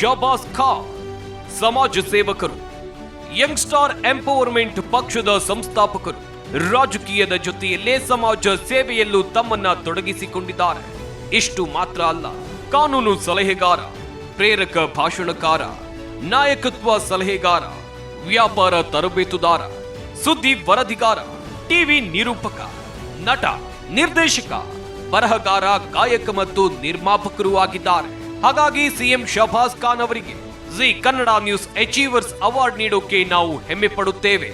ಶಾಬಾಸ್ ಖಾನ್ ಸಮಾಜ ಸೇವಕರು Young star empowerment ಪಕ್ಷದ ಸಂಸ್ಥಾಪಕರು, ರಾಜಕೀಯದ ಜೊತೆಯಲ್ಲೇ ಸಮಾಜ ಸೇವೆಯಲ್ಲೂ ತಮ್ಮನ್ನ ತೊಡಗಿಸಿಕೊಂಡಿದ್ದಾರೆ. ಇಷ್ಟು ಮಾತ್ರ ಅಲ್ಲ, ಕಾನೂನು ಸಲಹೆಗಾರ, ಪ್ರೇರಕ ಭಾಷಣಕಾರ, ನಾಯಕತ್ವ ಸಲಹೆಗಾರ, ವ್ಯಾಪಾರ ತರಬೇತುದಾರ, ಸುದ್ದಿ ವರದಿಗಾರ, ಟಿವಿ ನಿರೂಪಕ, ನಟ, ನಿರ್ದೇಶಕ, ಬರಹಗಾರ, ಗಾಯಕ ಮತ್ತು ನಿರ್ಮಾಪಕರೂ ಆಗಿದ್ದಾರೆ. ಹಾಗಾಗಿ ಸಿಎಂ ಶಹಬಾಜ್ ಖಾನ್ ಅವರಿಗೆ Zee Kannada news achievers award ನೀಡೋಕೆ ನಾವು ಹೆಮ್ಮೆ ಪಡುತ್ತೇವೆ.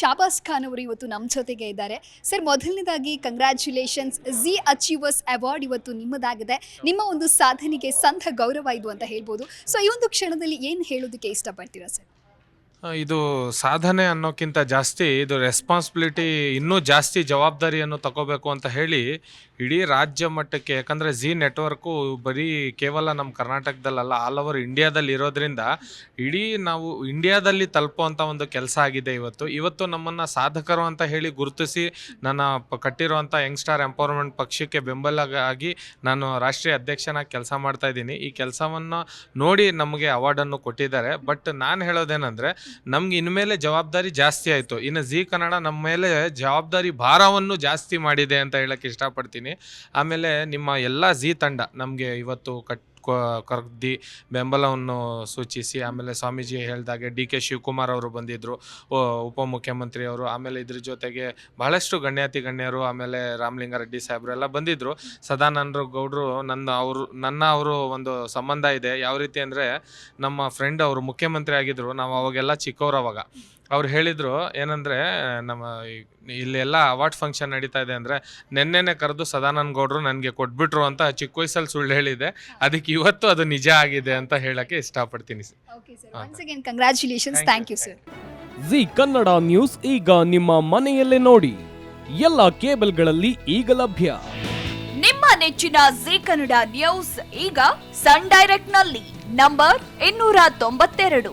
ಶಾಬಾಸ್ ಖಾನ್ ಅವರು ಇವತ್ತು ನಮ್ಮ ಜೊತೆಗೆ ಇದ್ದಾರೆ. ಸರ್, ಮೊದಲನೇದಾಗಿ ಕಂಗ್ರ್ಯಾಚುಲೇಷನ್ಸ್ ಜಿ ಅಚೀವರ್ಸ್ ಅವಾರ್ಡ್ ಇವತ್ತು ನಿಮ್ಮದಾಗಿದೆ. ನಿಮ್ಮ ಒಂದು ಸಾಧನೆಗೆ ಸಂತ ಗೌರವ ಇದು ಅಂತ ಹೇಳ್ಬೋದು. ಸೊ ಈ ಒಂದು ಕ್ಷಣದಲ್ಲಿ ಏನು ಹೇಳೋದಕ್ಕೆ ಇಷ್ಟಪಡ್ತೀರಾ ಸರ್? ಇದು ಸಾಧನೆ ಅನ್ನೋಕ್ಕಿಂತ ಜಾಸ್ತಿ, ಇದು ರೆಸ್ಪಾನ್ಸಿಬಿಲಿಟಿ ಇನ್ನೂ ಜಾಸ್ತಿ ಜವಾಬ್ದಾರಿಯನ್ನು ತಗೋಬೇಕು ಅಂತ ಹೇಳಿ ಇಡೀ ರಾಜ್ಯ ಮಟ್ಟಕ್ಕೆ, ಯಾಕಂದರೆ ಜಿ ನೆಟ್ವರ್ಕು ಬರೀ ಕೇವಲ ನಮ್ಮ ಕರ್ನಾಟಕದಲ್ಲಲ್ಲ ಆಲ್ ಓವರ್ ಇಂಡಿಯಾದಲ್ಲಿ ಇರೋದ್ರಿಂದ ಇಡೀ ನಾವು ಇಂಡಿಯಾದಲ್ಲಿ ತಲುಪುವಂಥ ಒಂದು ಕೆಲಸ ಆಗಿದೆ ಇವತ್ತು. ಇವತ್ತು ನಮ್ಮನ್ನು ಸಾಧಕರು ಅಂತ ಹೇಳಿ ಗುರುತಿಸಿ, ನನ್ನ ಪ ಕಟ್ಟಿರುವಂಥ ಯಂಗ್ ಸ್ಟಾರ್ ಎಂಪವರ್ಮೆಂಟ್ ಪಕ್ಷಕ್ಕೆ ಬೆಂಬಲಗಾಗಿ ನಾನು ರಾಷ್ಟ್ರೀಯ ಅಧ್ಯಕ್ಷನಾಗಿ ಕೆಲಸ ಮಾಡ್ತಾ ಇದ್ದೀನಿ. ಈ ಕೆಲಸವನ್ನು ನೋಡಿ ನಮಗೆ ಅವಾರ್ಡನ್ನು ಕೊಟ್ಟಿದ್ದಾರೆ. ಬಟ್ ನಾನು ಹೇಳೋದೇನೆಂದರೆ ನಮ್ಗೆ ಇನ್ಮೇಲೆ ಜವಾಬ್ದಾರಿ ಜಾಸ್ತಿ ಆಯಿತು. ಇನ್ನು ಝೀ ಕನ್ನಡ ನಮ್ಮ ಮೇಲೆ ಜವಾಬ್ದಾರಿ ಭಾರವನ್ನು ಜಾಸ್ತಿ ಮಾಡಿದೆ ಅಂತ ಹೇಳಕ್ಕೆ ಇಷ್ಟಪಡ್ತೀನಿ. ಆಮೇಲೆ ನಿಮ್ಮ ಎಲ್ಲ ಝೀ ತಂಡ ನಮಗೆ ಇವತ್ತು ಕಟ್ ಕರೆದಿ ಬೆಂಬಲವನ್ನು ಸೂಚಿಸಿ. ಆಮೇಲೆ ಸ್ವಾಮೀಜಿ ಹೇಳಿದಾಗೆ ಡಿ ಕೆ ಶಿವಕುಮಾರ್ ಅವರು ಬಂದಿದ್ದರು ಉಪಮುಖ್ಯಮಂತ್ರಿ ಅವರು ಆಮೇಲೆ ಇದ್ರ ಜೊತೆಗೆ ಬಹಳಷ್ಟು ಗಣ್ಯಾತಿ ಗಣ್ಯರು, ಆಮೇಲೆ ರಾಮಲಿಂಗಾರೆಡ್ಡಿ ಸಾಹೇಬರು ಎಲ್ಲ ಬಂದಿದ್ದರು ಸದಾನಂದ ಗೌಡರು ನನ್ನ ಅವರು ನನ್ನ ಅವರು ಒಂದು ಸಂಬಂಧ ಇದೆ. ಯಾವ ರೀತಿ ಅಂದರೆ ನಮ್ಮ ಫ್ರೆಂಡ್ ಅವರು ಮುಖ್ಯಮಂತ್ರಿ ಆಗಿದ್ದರು ನಾವು ಅವಾಗೆಲ್ಲ ಚಿಕ್ಕವ್ರು ಅವಾಗ. ಅವ್ರು ಹೇಳಿದ್ರು ಏನಂದ್ರೆ ನಮ್ಮ ಇಲ್ಲಿ ಇಲ್ಲೆಲ್ಲ ಅವಾರ್ಡ್ ಫಂಕ್ಷನ್ ನಡೀತಾ ಇದೆ ಅಂದ್ರೆ ನಿನ್ನೆನೆ ಕರೆದು ಸದಾನಂದ ಗೌಡ್ರು ನನಗೆ ಕೊಟ್ಬಿಟ್ರು ಅಂತ ಚಿಕ್ಕ ವಯಸ್ಸಲ್ಲಿ ಸುಳ್ಳು ಹೇಳಿದೆ. ಅದಕ್ಕೆ ಇವತ್ತು ಅದು ನಿಜ ಆಗಿದೆ ಅಂತ ಹೇಳಕ್ಕೆ ಇಷ್ಟಪಡ್ತೀನಿ sir okay sir once again congratulations thank you sir Zee Kannada news ಈಗ ನಿಮ್ಮ ಮನೆಯಲ್ಲೇ ನೋಡಿ. ಎಲ್ಲ ಕೇಬಲ್ಗಳಲ್ಲಿ ಈಗ ಲಭ್ಯ. ನಿಮ್ಮ ನೆಚ್ಚಿನ ಜಿ ಕನ್ನಡ ನ್ಯೂಸ್ ಈಗ ಸನ್ ಡೈರೆಕ್ಟ್ನಲ್ಲಿ ನಂಬರ್ ಇನ್ನೂರ ತೊಂಬತ್ತೆರಡು.